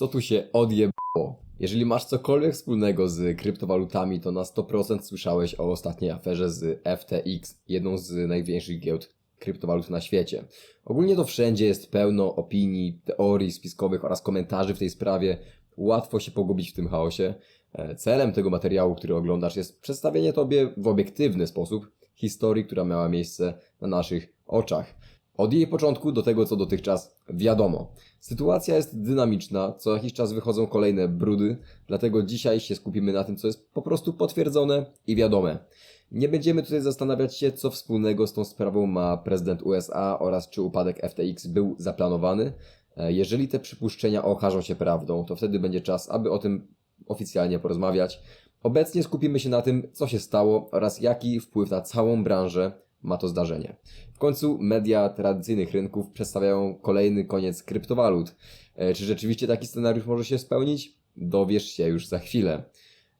Co tu się odjebało? Jeżeli masz cokolwiek wspólnego z kryptowalutami, to na 100% słyszałeś o ostatniej aferze z FTX, jedną z największych giełd kryptowalut na świecie. Ogólnie to wszędzie jest pełno opinii, teorii spiskowych oraz komentarzy w tej sprawie. Łatwo się pogubić w tym chaosie. E, Celem tego materiału, który oglądasz, jest przedstawienie Tobie w obiektywny sposób historii, która miała miejsce na naszych oczach. Od jej początku do tego, co dotychczas wiadomo. Sytuacja jest dynamiczna, co jakiś czas wychodzą kolejne brudy, dlatego dzisiaj się skupimy na tym, co jest po prostu potwierdzone i wiadome. Nie będziemy tutaj zastanawiać się, co wspólnego z tą sprawą ma prezydent USA oraz czy upadek FTX był zaplanowany. E, Jeżeli te przypuszczenia okażą się prawdą, to wtedy będzie czas, aby o tym oficjalnie porozmawiać. Obecnie skupimy się na tym, co się stało oraz jaki wpływ na całą branżę ma to zdarzenie. W końcu media tradycyjnych rynków przedstawiają kolejny koniec kryptowalut. E, Czy rzeczywiście taki scenariusz może się spełnić? Dowiesz się już za chwilę.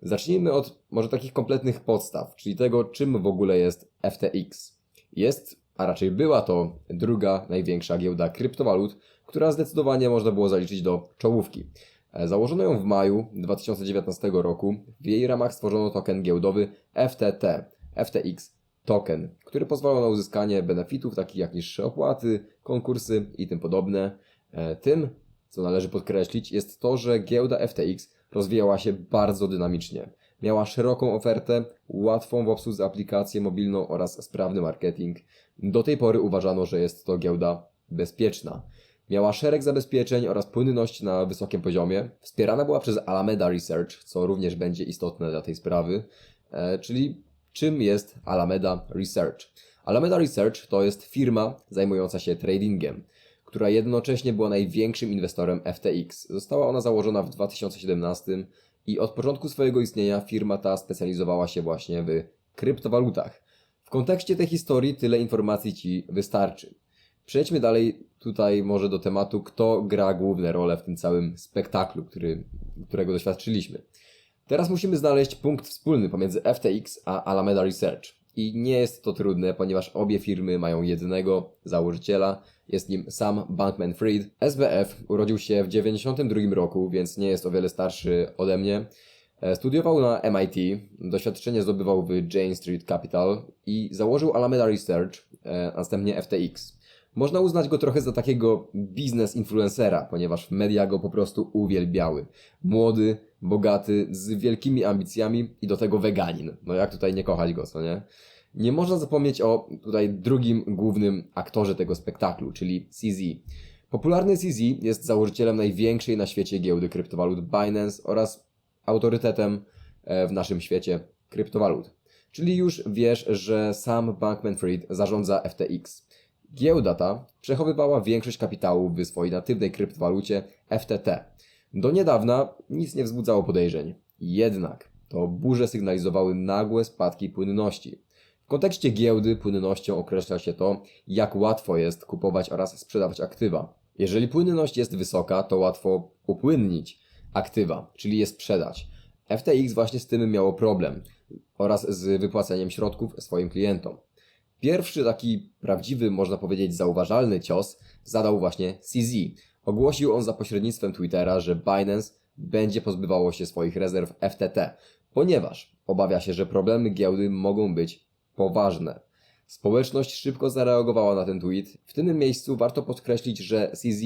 Zacznijmy od może takich kompletnych podstaw, czyli tego, czym w ogóle jest FTX. Jest, a raczej była to druga największa giełda kryptowalut, która zdecydowanie można było zaliczyć do czołówki. E, Założono ją w maju 2019 roku. W jej ramach stworzono token giełdowy FTT, FTX Token, który pozwala na uzyskanie benefitów takich jak niższe opłaty, konkursy i tym podobne. E, Tym, co należy podkreślić, jest to, że giełda FTX rozwijała się bardzo dynamicznie. Miała szeroką ofertę, łatwą w obsłudze aplikację mobilną oraz sprawny marketing. Do tej pory uważano, że jest to giełda bezpieczna. Miała szereg zabezpieczeń oraz płynność na wysokim poziomie. Wspierana była przez Alameda Research, co również będzie istotne dla tej sprawy. E, czyli czym jest Alameda Research? Alameda Research to jest firma zajmująca się tradingiem, która jednocześnie była największym inwestorem FTX. Została ona założona w 2017 i od początku swojego istnienia firma ta specjalizowała się właśnie w kryptowalutach. W kontekście tej historii tyle informacji Ci wystarczy. Przejdźmy dalej tutaj może do tematu, kto gra główne role w tym całym spektaklu, który, którego doświadczyliśmy. Teraz musimy znaleźć punkt wspólny pomiędzy FTX a Alameda Research. I nie jest to trudne, ponieważ obie firmy mają jednego założyciela, jest nim Sam Bankman-Fried. SBF urodził się w 1992 roku, więc nie jest o wiele starszy ode mnie. E, Studiował na MIT, doświadczenie zdobywał w Jane Street Capital i założył Alameda Research, e, następnie FTX. Można uznać go trochę za takiego biznes influencera, ponieważ media go po prostu uwielbiały. Młody, bogaty, z wielkimi ambicjami i do tego weganin. No jak tutaj nie kochać go, co nie? Nie można zapomnieć o tutaj drugim głównym aktorze tego spektaklu, czyli CZ. Popularny CZ jest założycielem największej na świecie giełdy kryptowalut Binance oraz autorytetem e, w naszym świecie kryptowalut. Czyli już wiesz, że sam Bankman-Fried zarządza FTX. Giełda ta przechowywała większość kapitału w swojej natywnej kryptowalucie FTT. Do niedawna nic nie wzbudzało podejrzeń. Jednak to burze sygnalizowały nagłe spadki płynności. W kontekście giełdy płynnością określa się to, jak łatwo jest kupować oraz sprzedawać aktywa. Jeżeli płynność jest wysoka, to łatwo upłynnić aktywa, czyli je sprzedać. FTX właśnie z tym miało problem oraz z wypłaceniem środków swoim klientom. Pierwszy taki prawdziwy, można powiedzieć, zauważalny cios zadał właśnie CZ. Ogłosił on za pośrednictwem Twittera, że Binance będzie pozbywało się swoich rezerw FTT, ponieważ obawia się, że problemy giełdy mogą być poważne. Społeczność szybko zareagowała na ten tweet. W tym miejscu warto podkreślić, że CZ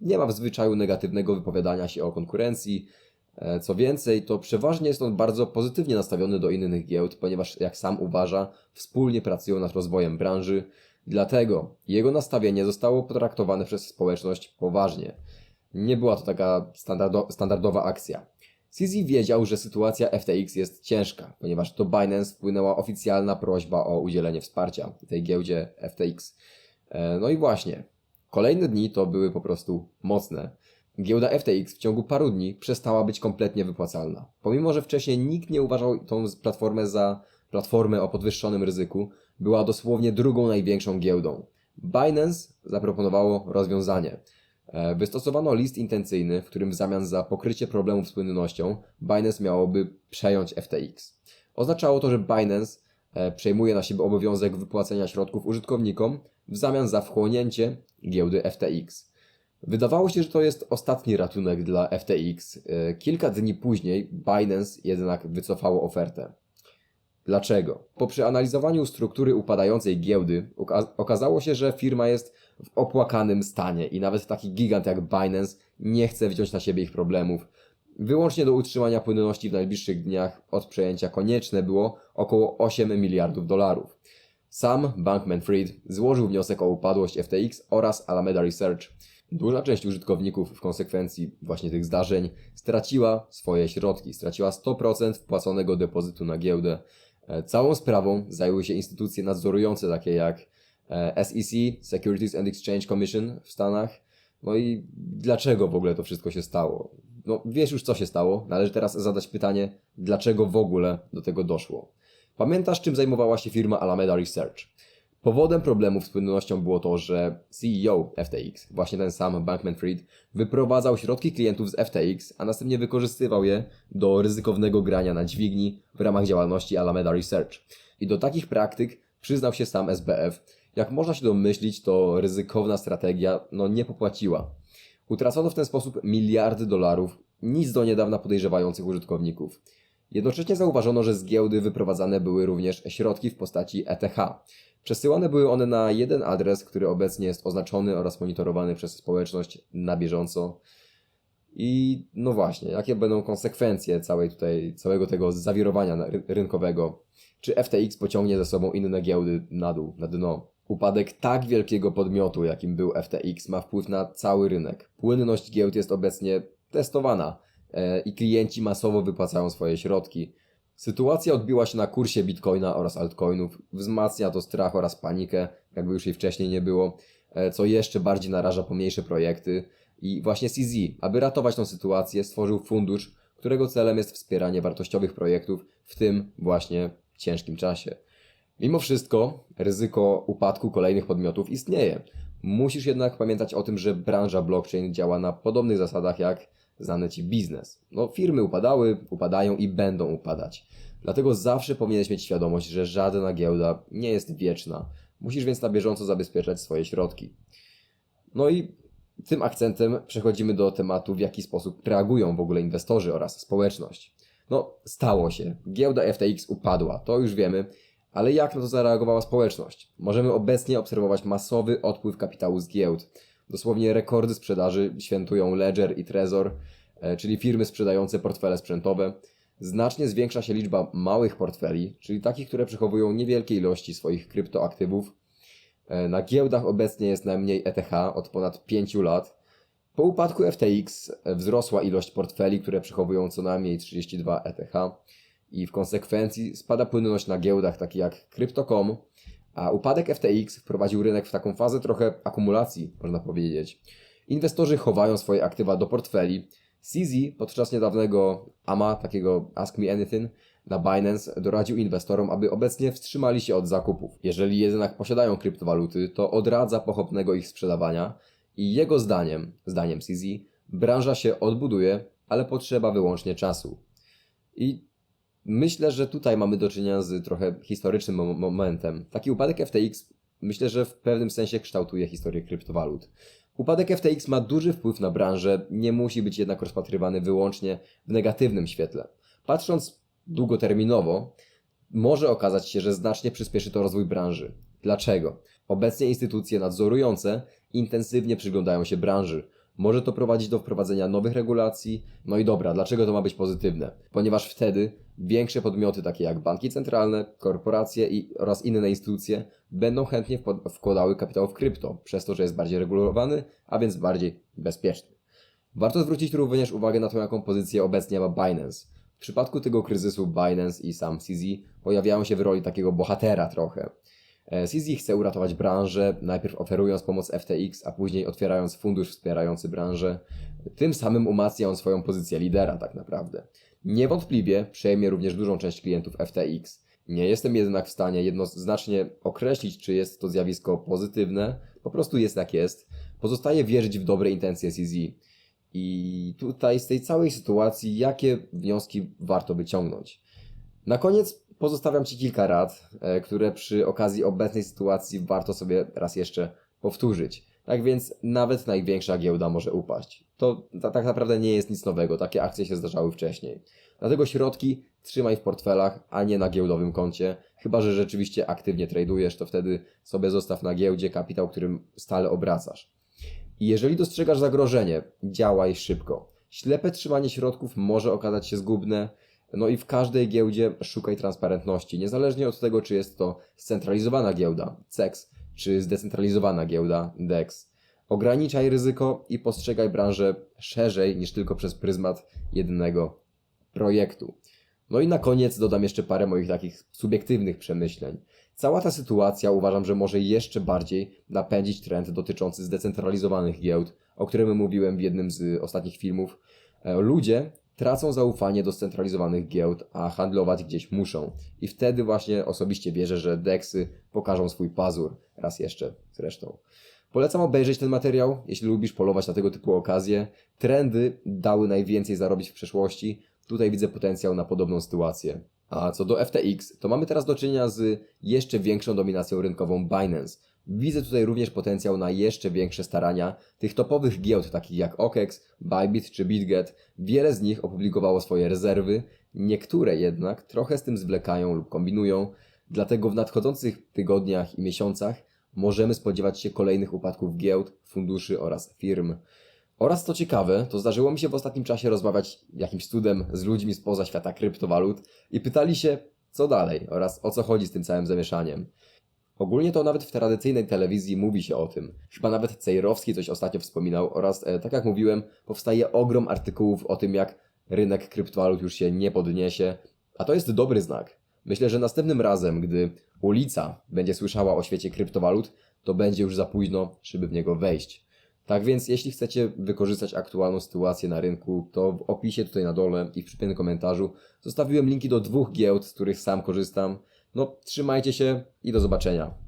nie ma w zwyczaju negatywnego wypowiadania się o konkurencji. E, Co więcej, to przeważnie jest on bardzo pozytywnie nastawiony do innych giełd, ponieważ, jak sam uważa, wspólnie pracują nad rozwojem branży. Dlatego jego nastawienie zostało potraktowane przez społeczność poważnie. Nie była to taka standardo standardowa akcja. CZ wiedział, że sytuacja FTX jest ciężka, ponieważ do Binance wpłynęła oficjalna prośba o udzielenie wsparcia tej giełdzie FTX. E, No i właśnie, kolejne dni to były po prostu mocne. Giełda FTX w ciągu paru dni przestała być kompletnie wypłacalna. Pomimo, że wcześniej nikt nie uważał tą platformę za platformę o podwyższonym ryzyku, była dosłownie drugą największą giełdą. Binance zaproponowało rozwiązanie. E, Wystosowano list intencyjny, w którym w zamian za pokrycie problemów z płynnością Binance miałoby przejąć FTX. Oznaczało to, że Binance e, przejmuje na siebie obowiązek wypłacenia środków użytkownikom w zamian za wchłonięcie giełdy FTX. Wydawało się, że to jest ostatni ratunek dla FTX. E, Kilka dni później Binance jednak wycofało ofertę. Dlaczego? Po przeanalizowaniu struktury upadającej giełdy oka- okazało się, że firma jest w opłakanym stanie i nawet taki gigant jak Binance nie chce wziąć na siebie ich problemów. Wyłącznie do utrzymania płynności w najbliższych dniach od przejęcia konieczne było około 8 miliardów dolarów. Sam Bankman-Fried złożył wniosek o upadłość FTX oraz Alameda Research. Duża część użytkowników w konsekwencji właśnie tych zdarzeń straciła swoje środki, straciła 100% wpłaconego depozytu na giełdę. E, Całą sprawą zajęły się instytucje nadzorujące, takie jak e, SEC, Securities and Exchange Commission w Stanach. No i dlaczego w ogóle to wszystko się stało? No wiesz już co się stało, należy teraz zadać pytanie, dlaczego w ogóle do tego doszło. Pamiętasz czym zajmowała się firma Alameda Research? Powodem problemów z płynnością było to, że CEO FTX, właśnie ten sam Bankman-Fried, wyprowadzał środki klientów z FTX, a następnie wykorzystywał je do ryzykownego grania na dźwigni w ramach działalności Alameda Research. I do takich praktyk przyznał się sam SBF. Jak można się domyślić, to ryzykowna strategia no, nie popłaciła. Utracono w ten sposób miliardy dolarów, nic do niedawna podejrzewających użytkowników. Jednocześnie zauważono, że z giełdy wyprowadzane były również środki w postaci ETH. Przesyłane były one na jeden adres, który obecnie jest oznaczony oraz monitorowany przez społeczność na bieżąco. I no właśnie, jakie będą konsekwencje całej tutaj, całego tego zawirowania rynkowego? Czy FTX pociągnie ze sobą inne giełdy na dół, na dno? Upadek tak wielkiego podmiotu, jakim był FTX, ma wpływ na cały rynek. Płynność giełd jest obecnie testowana i klienci masowo wypłacają swoje środki. Sytuacja odbiła się na kursie bitcoina oraz altcoinów, wzmacnia to strach oraz panikę, jakby już jej wcześniej nie było, e, co jeszcze bardziej naraża pomniejsze projekty. I właśnie CZ, aby ratować tą sytuację, stworzył fundusz, którego celem jest wspieranie wartościowych projektów w tym właśnie ciężkim czasie. Mimo wszystko ryzyko upadku kolejnych podmiotów istnieje. Musisz jednak pamiętać o tym, że branża blockchain działa na podobnych zasadach jak znany Ci biznes. No, firmy upadały, upadają i będą upadać. Dlatego zawsze powinieneś mieć świadomość, że żadna giełda nie jest wieczna. Musisz więc na bieżąco zabezpieczać swoje środki. No i tym akcentem przechodzimy do tematu, w jaki sposób reagują w ogóle inwestorzy oraz społeczność. No, stało się. Giełda FTX upadła, to już wiemy, ale jak na to zareagowała społeczność? Możemy obecnie obserwować masowy odpływ kapitału z giełd. Dosłownie rekordy sprzedaży świętują Ledger i Trezor, e, czyli firmy sprzedające portfele sprzętowe. Znacznie zwiększa się liczba małych portfeli, czyli takich, które przechowują niewielkie ilości swoich kryptoaktywów. E, Na giełdach obecnie jest najmniej ETH od ponad 5 lat. Po upadku FTX e, wzrosła ilość portfeli, które przechowują co najmniej 32 ETH i w konsekwencji spada płynność na giełdach takich jak Crypto.com, a upadek FTX wprowadził rynek w taką fazę trochę akumulacji, można powiedzieć. Inwestorzy chowają swoje aktywa do portfeli. CZ podczas niedawnego AMA, takiego Ask Me Anything, na Binance doradził inwestorom, aby obecnie wstrzymali się od zakupów. Jeżeli jednak posiadają kryptowaluty, to odradza pochopnego ich sprzedawania i jego zdaniem, zdaniem CZ, branża się odbuduje, ale potrzeba wyłącznie czasu. I Myślę, że tutaj mamy do czynienia z trochę historycznym mo- momentem. Taki upadek FTX myślę, że w pewnym sensie kształtuje historię kryptowalut. Upadek FTX ma duży wpływ na branżę, nie musi być jednak rozpatrywany wyłącznie w negatywnym świetle. Patrząc długoterminowo, może okazać się, że znacznie przyspieszy to rozwój branży. Dlaczego? Obecnie instytucje nadzorujące intensywnie przyglądają się branży. Może to prowadzić do wprowadzenia nowych regulacji. No i dobra, dlaczego to ma być pozytywne? Ponieważ wtedy większe podmioty, takie jak banki centralne, korporacje i, oraz inne instytucje, będą chętnie wkładały kapitał w krypto, przez to, że jest bardziej regulowany, a więc bardziej bezpieczny. Warto zwrócić również uwagę na to, jaką pozycję obecnie ma Binance. W przypadku tego kryzysu Binance i sam CZ pojawiają się w roli takiego bohatera trochę. E, CZ chce uratować branżę, najpierw oferując pomoc FTX, a później otwierając fundusz wspierający branżę. Tym samym umacnia on swoją pozycję lidera tak naprawdę. Niewątpliwie przejmie również dużą część klientów FTX. Nie jestem jednak w stanie jednoznacznie określić, czy jest to zjawisko pozytywne, po prostu jest jak jest. Pozostaje wierzyć w dobre intencje CZ. I tutaj z tej całej sytuacji, jakie wnioski warto wyciągnąć? Na koniec pozostawiam Ci kilka rad, e, które przy okazji obecnej sytuacji warto sobie raz jeszcze powtórzyć. Tak więc nawet największa giełda może upaść. To ta, tak naprawdę nie jest nic nowego, takie akcje się zdarzały wcześniej. Dlatego środki trzymaj w portfelach, a nie na giełdowym koncie. Chyba, że rzeczywiście aktywnie tradujesz, to wtedy sobie zostaw na giełdzie kapitał, którym stale obracasz. I jeżeli dostrzegasz zagrożenie, działaj szybko. Ślepe trzymanie środków może okazać się zgubne, no i w każdej giełdzie szukaj transparentności, niezależnie od tego, czy jest to scentralizowana giełda, CEX, czy zdecentralizowana giełda, DEX. Ograniczaj ryzyko i postrzegaj branżę szerzej niż tylko przez pryzmat jednego projektu. No i na koniec dodam jeszcze parę moich takich subiektywnych przemyśleń. Cała ta sytuacja uważam, że może jeszcze bardziej napędzić trend dotyczący zdecentralizowanych giełd, o którym mówiłem w jednym z ostatnich filmów. E, Ludzie tracą zaufanie do scentralizowanych giełd, a handlować gdzieś muszą. I wtedy właśnie osobiście wierzę, że DEXy pokażą swój pazur. Raz jeszcze zresztą. Polecam obejrzeć ten materiał, jeśli lubisz polować na tego typu okazje. Trendy dały najwięcej zarobić w przeszłości. Tutaj widzę potencjał na podobną sytuację. A co do FTX, to mamy teraz do czynienia z jeszcze większą dominacją rynkową Binance. Widzę tutaj również potencjał na jeszcze większe starania tych topowych giełd, takich jak OKEX, Bybit czy BitGet. Wiele z nich opublikowało swoje rezerwy, niektóre jednak trochę z tym zwlekają lub kombinują, dlatego w nadchodzących tygodniach i miesiącach możemy spodziewać się kolejnych upadków giełd, funduszy oraz firm. Oraz co ciekawe, to zdarzyło mi się w ostatnim czasie rozmawiać jakimś cudem z ludźmi spoza świata kryptowalut i pytali się, co dalej oraz o co chodzi z tym całym zamieszaniem. Ogólnie to nawet w tradycyjnej telewizji mówi się o tym. Chyba nawet Cejrowski coś ostatnio wspominał oraz, e, tak jak mówiłem, powstaje ogrom artykułów o tym, jak rynek kryptowalut już się nie podniesie, a to jest dobry znak. Myślę, że następnym razem, gdy ulica będzie słyszała o świecie kryptowalut, to będzie już za późno, żeby w niego wejść. Tak więc, jeśli chcecie wykorzystać aktualną sytuację na rynku, to w opisie tutaj na dole i w przypiętym komentarzu zostawiłem linki do dwóch giełd, z których sam korzystam. No, trzymajcie się i do zobaczenia.